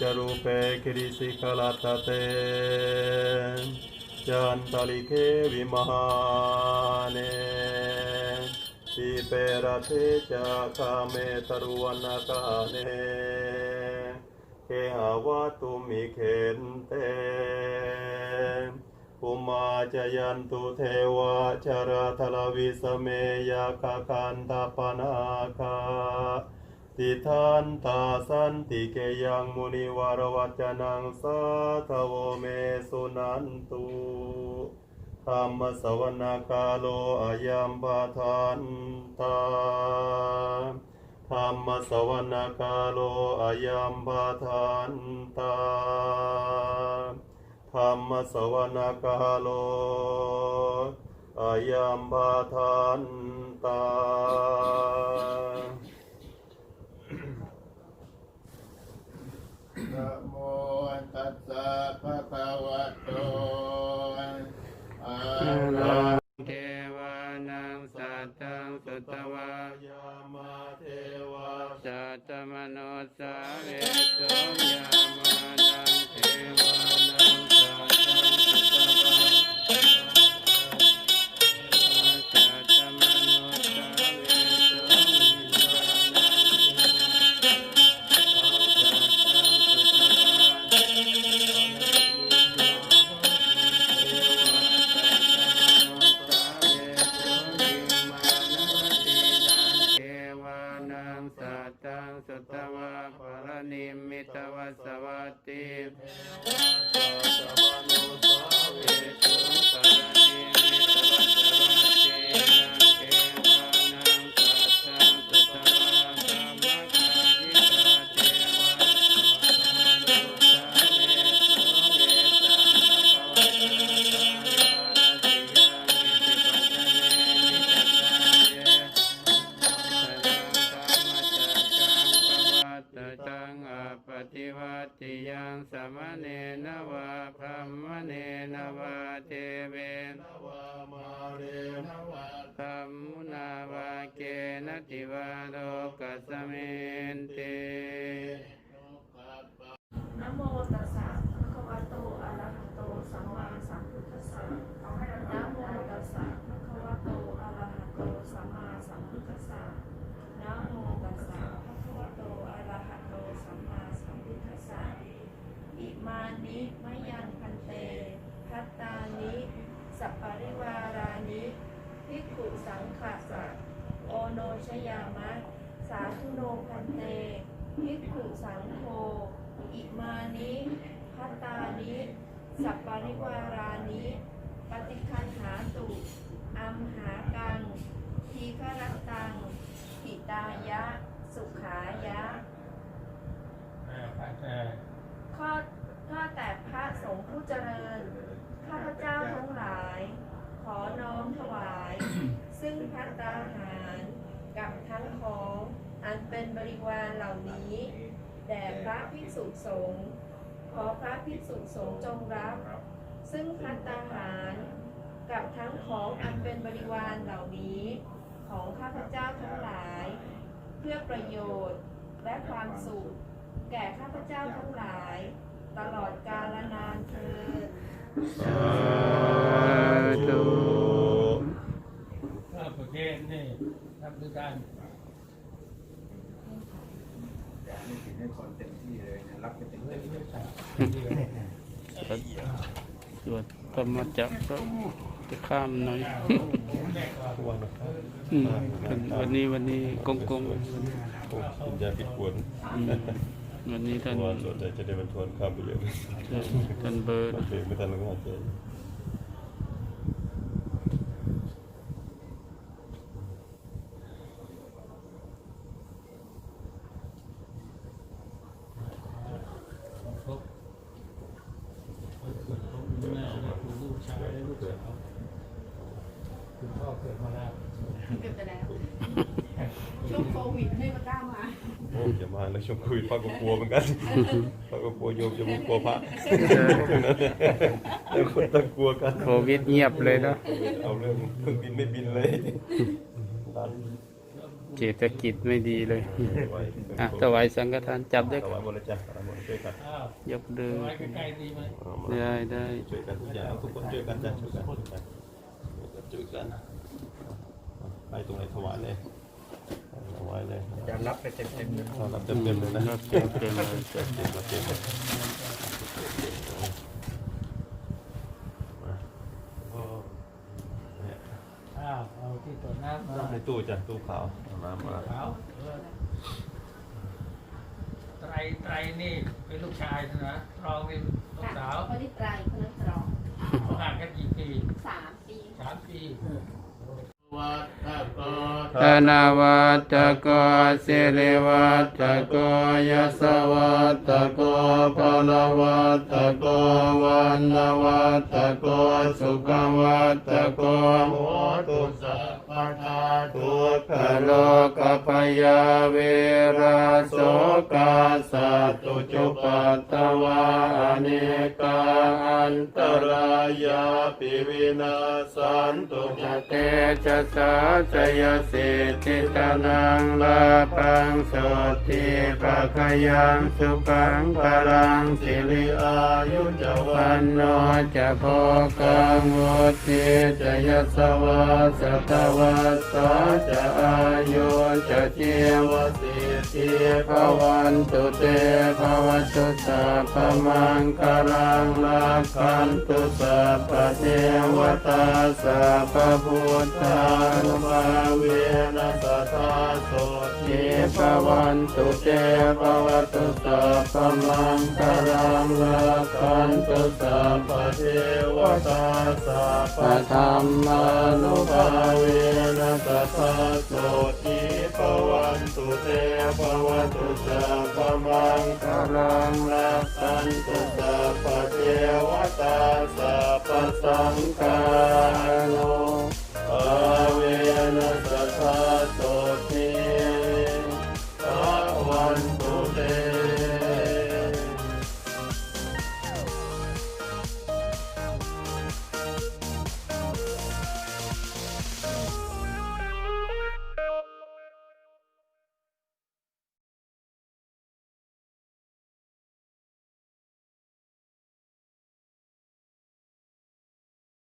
จารูเปคิริสิกลัตเตจันต ติทันตาสันติเกยังมุนิวารวัจนังสาทโวเมสุนันตุธรรมสวนาคาโลอายัมปะทันตาธรรมสวนาคาโลอายัมปะทันตาธรรมสวนาคาโลอายัมบาทันตา นะโมตัสสะภะคะวะโตอะระเทวานังสัตตังสุตวายามาเทวะสัตตมโนสาเวส นิมมิตวสวัตติสัมมาโนสาเวเอตุ ปรนิมมิตวสวัตติเทวานังสัตตังสุตวาสัมมาคายิกาเทวานุสาเวสุเวตังภะคะวะโตสาราติยังมิติปัจจเนตังอปฏิวัติยังสมณเณนวะพรหมเณนวะเทเวนวะมาเรนวะธรรมุนาวะเกนติวะโลกัสสเมนเต นะโมตัสสะภะคะวะโตอะระหะโตสัมมาสัมพุทธัสสะนะโมตัสสะภะคะวะโตอะระหะโตสัมมาสัมพุทธัสสะนะโมตัสสะภะคะวะโตอะระหะโตสัมมาสัมพุทธัสสะอิมานิมะยังพันเต พัตตานิสัปปะริวารานิภิกขุสังฆะสะโอโนชยามะ สาธุโน พันเตภิกขุสังโฆอิมานิพัตตานิ สัปปาริวารานิ ปฏิคันหาตุอัมหากังทีฆรตังหิตายะ สุขายะ ข้อข้าแต่พระสงฆ์ผู้เจริญ ข้าพเจ้าทั้งหลาย ขอน้อมถวาย ซึ่งพัตตาหารกับทั้งของอันเป็นบ ริวารเหล่านี้ แด่พระภิกษุสงฆ์ขอพระภิกษุสงฆ์จงรับ ซึ่งพัตตาหารกับทั้งของอันเป็นบริวารเหล่านี้ ของข้าพเจ้าทั้งหลาย เพื่อประโยชน์และความสุข แก่ข้าพเจ้าทั้งหลาย ตลอดกาลนานเทอญสาธุข้าประเทศนี่ทำด้วยกัน ให้คนเต็มที่เลยนะรับกันเต็มเรื่ที่องสาวสวดธรรมจักรก็จะข้ามหน่อยวันอืมเป็นวันนี้วันนี้กงกงโอ้กินยาพิษปวดอืมวันนี้เพท่านราะว่าส่วนใหญ่จะได้บรรทวนข้ามไปเยอะท่านเบิร์ดมันเบรกไม่ทันแล้วก็หายใจ ครบคนเกิดของคุณแม่และคุณลูกชายและลูกสาวคุณพ่อเกิดมาแล้ว เก็บไปแล้ว ช่วงโควิดไม่มากล้ามาโอ้อย่ามาแล้วช่วงโคุยพระก็กลัวเหมือนกันพระก็กลัวโยมจะไม่กลัวพระแล้วคนต้องกลัวกันโควิดเงียบเลยเนาะเอาเรื่องเครื่องบินไม่บินเลยดันแล้วกลัวเศรษฐกิจไม่ดีเลยไว้อะถวายสังฆทานจับได้ถวายบริจาคถวายบริช่วยกันอ้าวยกเดินไว้ใกล้ๆดีไหมเอามาได้ได้ช่วยกันทุกอย่างเอาทุกคนช่วยกันจ้ะช่วยกันช่วยกันช่วยกันไปตรงไหนถวายเลยถวายเลย จะ รับไปเต็มๆเลยเอารับเต็มๆเลยนะรับเต็มเต็มๆเลยเต็มๆรับเต็มๆเลยมาโอ้เนี่ยอ้าวเอาที่ตัวน้ำมาน้ำในตู้จ้ะตู้ขาวเอาน้ำมาขาวเออไตรไตรนี่เป็นลูกชายนะรองนี่ลูกสาวคนที่ไตรคนนั้นตรองเขาห่างกันกี่ปีสามปี สามปี วัฏฏะโก ธนวัตโกสิริวัตโกยสวัตโกพลวัตโกวันวัตโกสุขวัตโกโหตุสะ ทาทุตุกขโลกพยาเวราโสกาสัตตุจุปัตตวาอเนกาอันตรายาปิวินาสันตุยเตจะสาจยสิทธิตานังลาปังสติปะขยังสุขังพลังสิริอายุจวันโนจะโพกังวุติจยสวาสตวัสสะจะอายุจะเจวสิทธิภวันตุเตภวตุสัพมังคลังลาคันตุสัพเทวตาสัพพุทธานุภาเวนัสตาโสทิภวันตุเตภวตุสัพมังคลังลาคันตุสัพเทวตาสัพธรรมาน นัสตโสทิปวันตุเตปวันตุสัพมังคลังนาสันตุสัพเทวตาสัพสังฆานุ